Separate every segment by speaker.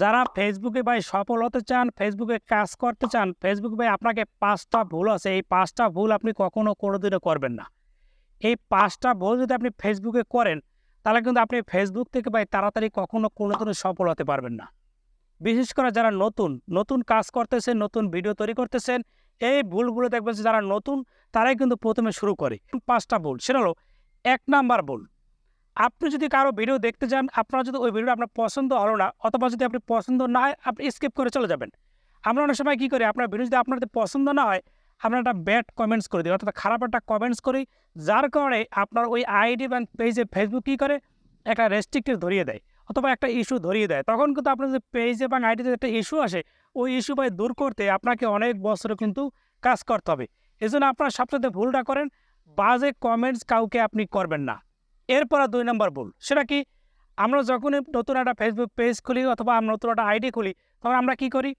Speaker 1: যারা ফেসবুকে ভাই সফল হতে চান ফেসবুকে কাজ করতে চান ফেসবুক ভাই আপনাকে পাঁচটা ভুল আছে। এই পাঁচটা ভুল আপনি কখনো কোনোদিনও করবেন না। এই পাঁচটা ভুল যদি আপনি ফেসবুকে করেন, তাহলে কিন্তু আপনি ফেসবুক থেকে ভাই তাড়াতাড়ি কখনো কোনোদিনও সফল হতে পারবেন না। বিশেষ করে যারা নতুন নতুন কাজ করতেছেন, নতুন ভিডিও তৈরি করতেছেন, এই ভুলগুলো দেখবেন যারা নতুন, তারাই কিন্তু প্রথমে শুরু করে। পাঁচটা ভুল, সেটা হলো এক নাম্বার ভুল। আপনি যদি কারও ভিডিও দেখতে যান, আপনার যদি ওই ভিডিওটা আপনার পছন্দ হলো না, অথবা যদি আপনি পছন্দ না হয়, আপনি স্কিপ করে চলে যাবেন। আমরা অনেক সময় কী করি, আপনার ভিডিও যদি আপনার যদি পছন্দ না হয়, আমরা একটা ব্যাড কমেন্টস করে দিই, অর্থাৎ খারাপ একটা কমেন্টস করি, যার কারণে আপনার ওই আইডি বা পেজে ফেসবুক কী করে? একটা রেস্ট্রিক্টেড ধরিয়ে দেয়, অথবা একটা ইস্যু ধরিয়ে দেয়। তখন কিন্তু আপনার যে পেজে এবং আইডিতে একটা ইস্যু আসে, ওই ইস্যু ভাই দূর করতে আপনাকে অনেক বছর কিন্তু কাজ করতে হবে। এই জন্য আপনারা সবচেয়ে ভুলটা করেন, বাজে কমেন্টস কাউকে আপনি করবেন না। এরপর দুই নম্বর ভুল। সেটা কি? আমরা যখনই নতুন একটা ফেসবুক পেজ খুলি অথবা আমরা নতুন একটা আইডি খুলি, তখন আমরা কি করি?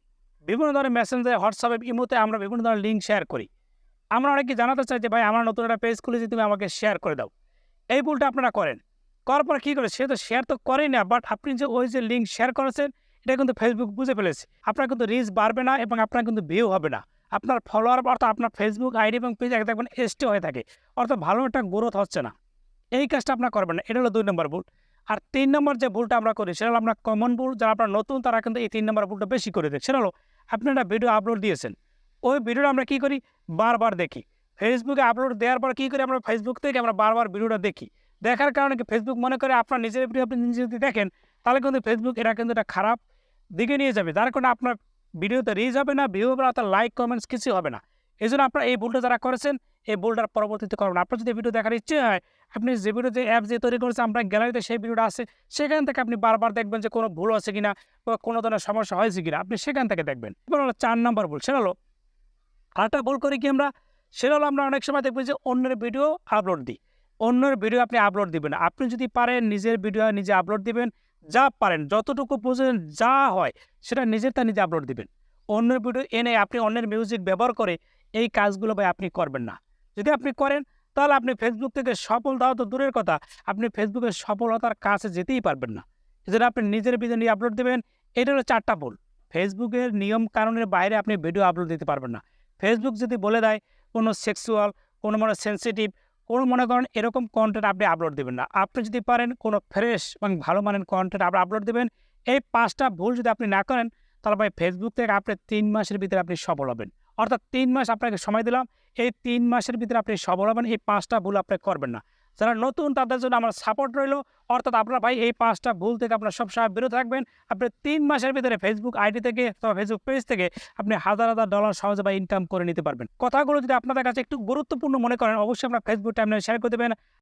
Speaker 1: বিভিন্ন ধরনের মেসেঞ্জার হোয়াটসঅ্যাপে ইমোতে আমরা বিভিন্ন ধরনের লিঙ্ক শেয়ার করি। আমরা অনেকে জানাতে চাই যে, ভাই, আমরা নতুন একটা পেজ খুলেছি, তুমি আমাকে শেয়ার করে দাও। এই ভুলটা আপনারা করেন। করার পর কী করে? সে তো শেয়ার তো করেই না বাট আপনি যে ওই যে লিঙ্ক শেয়ার করেছেন, এটা কিন্তু ফেসবুক বুঝে ফেলেছে। আপনার কিন্তু রিচ বাড়বে না এবং আপনার কিন্তু ভিউ হবে না। আপনার ফলোয়ার অর্থাৎ আপনার ফেসবুক আইডি এবং পেজ এক দেখবেন এসটি হয়ে থাকে। অর্থাৎ ভালো একটা গ্রোথ হচ্ছে না। এই কাজটা আপনার করবেন না। এটা হলো দুই নম্বর ভুল। আর তিন নম্বর যে ভুলটা আমরা করি, সেটা হলো আপনার কমন ভুল। যারা আপনার নতুন, তারা কিন্তু এই তিন নম্বর ভুলটা বেশি করে দেয় সেটা হলো, আপনি একটা ভিডিও আপলোড দিয়েছেন। ওই ভিডিওটা আমরা কী করি? বারবার দেখি। ফেসবুকে আপলোড দেওয়ার পর কী করি? আমরা ফেসবুক থেকে আমরা বারবার ভিডিওটা দেখি। দেখার কারণে কি? ফেসবুক মনে করে আপনার নিজের ভিডিও আপনি নিজে যদি দেখেন, তাহলে কিন্তু ফেসবুক এটা কিন্তু একটা খারাপ দিকে নিয়ে যাবে। যার কারণে আপনার ভিডিওতে রিচ হবে না ভিউ হবে লাইক কমেন্টস কিছু হবে না। এই জন্য আপনার এই ভুলটা যারা করেছেন, এই ভুলটার পরবর্তীতে করবেন আপনার যদি ভিডিও দেখার ইচ্ছে হয়, আপনি যে ভিডিও যে অ্যাপ যে তৈরি করেছেন, আপনার গ্যালারিতে সেই ভিডিওটা আছে, সেখান থেকে আপনি বারবার দেখবেন যে কোনো ভুল আছে কিনা বা কোনো ধরনের সমস্যা হয়েছে কিনা। আপনি সেখান থেকে দেখবেন। এবার হলো চার নাম্বার ভুল, সেটা হলো আরেকটা ভুল করি কি আমরা? সেটা হলো আমরা অনেক সময় দেখবেন যে অন্যের ভিডিও আপলোড দিই। অন্যের ভিডিও আপনি আপলোড দিবেন। আপনি যদি পারেন, নিজের ভিডিও নিজে আপলোড দিবেন, যা পারেন, যতটুকু প্রয়োজন যা হয়, সেটা নিজের তা নিজে আপলোড দিবেন। অন্যের ভিডিও এনে আপনি অন্যের মিউজিক ব্যবহার করে এই কাজগুলো ভাই আপনি করবেন না। যদি আপনি করেন, তাহলে আপনি ফেসবুক থেকে সফল দেওয়া তো দূরের কথা, আপনি ফেসবুকের সফলতার কাছে যেতেই পারবেন না। এজন্য আপনি নিজের ভিডিও নিয়ে আপলোড দেবেন, এটা হলো চারটা ভুল। ফেসবুকের নিয়ম কানুনের বাইরে আপনি ভিডিও আপলোড দিতে পারবেন না। ফেসবুক যদি বলে দেয়, কোনো সেক্সুয়াল কোনো মনে সেন্সিটিভ কোনো মনে করেন এরকম কন্টেন্ট আপনি আপলোড দেবেন না। আপনি যদি পারেন, কোনো ফ্রেশ এবং ভালো মানের কন্টেন্ট আপনি আপলোড দেবেন, এই পাঁচটা ভুল যদি আপনি না করেন তাহলে ভাই ফেসবুক থেকে আপনি তিন মাসের ভিতরে আপনি সফল হবেন। অর্থাৎ তিন মাস আপনাকে সময় দিলাম, এই তিন মাসের ভিতরে আপনি সফল হবেন, এই পাঁচটা ভুল আপনি করবেন না। যারা নতুন তাদের জন্য আমার সাপোর্ট রইল। অর্থাৎ আপনার ভাই এই পাঁচটা ভুল থেকে আপনার সবসময় বিরত থাকবেন। আপনি তিন মাসের ভিতরে ফেসবুক আইডি থেকে অথবা ফেসবুক পেজ থেকে আপনি হাজার হাজার ডলার সহজে বা ইনকাম করে নিতে পারবেন। কথাগুলো যদি আপনাদের কাছে একটু গুরুত্বপূর্ণ মনে করেন, অবশ্যই আপনার ফেসবুক টাইমলাইনে শেয়ার করে দেবেন।